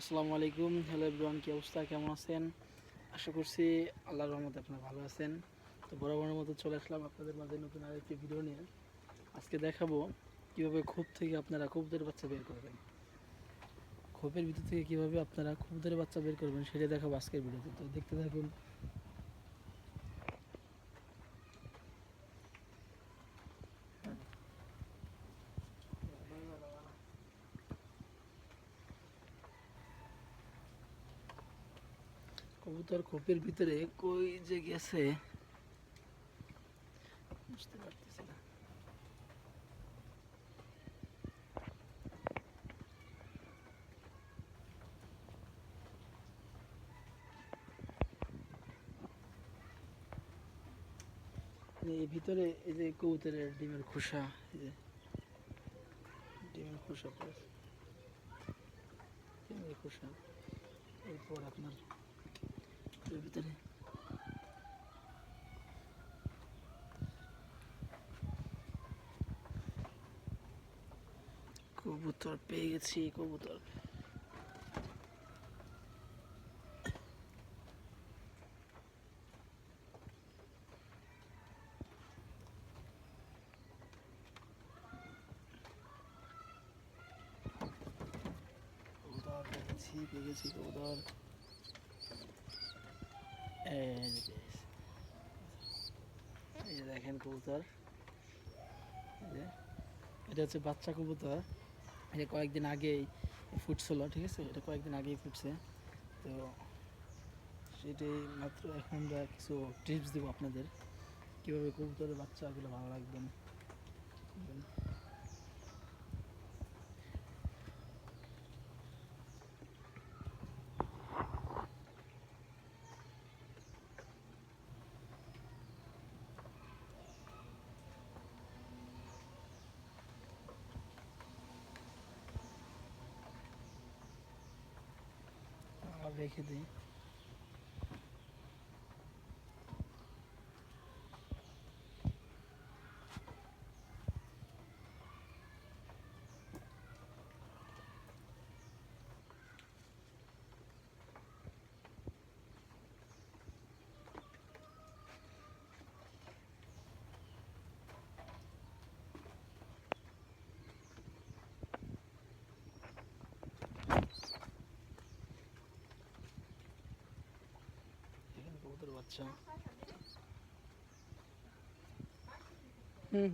আসসালামু আলাইকুম। Hello everyone, কি অবস্থা? কেমন আছেন? আশা করছি আল্লাহর রহমতে আপনারা ভালো আছেন। তো বরাবরের মতো চলে আসলাম আপনাদের মাঝে নতুন আরেকটি ভিডিও নিয়ে। আজকে দেখাবো কীভাবে খোপ থেকে আপনারা খুবদের বাচ্চা বের করবেন। খোপের ভিতর থেকে কীভাবে আপনারা খুবদের বাচ্চা বের করবেন সেটা দেখাবো আজকের ভিডিওতে তো দেখতে থাকুন কবুতর খোপের ভিতরে কই যে গেছে, বুঝতে এই ভিতরে এই যে কবুতরের ডিমের খোসা, এই যে ডিমের খোসা পড়েছে। ডিমের খোসা, এরপর আপনার এর ভিতরে কবুতর পেয়ে গেছি কবুতর। দেখেন কবুতর। এটা হচ্ছে বাচ্চা কবুতর। এটা কয়েকদিন আগেই ফুটছিল, ঠিক আছে? এটা কয়েকদিন আগেই ফুটছে। তো সেটাই মাত্র এখন আমরা কিছু টিপস দেবো আপনাদের। কীভাবে কবুতরের বাচ্চাগুলো ভালো রাখবেন। রেখে দিই এখানে কবুতর বাচ্চা। হুম।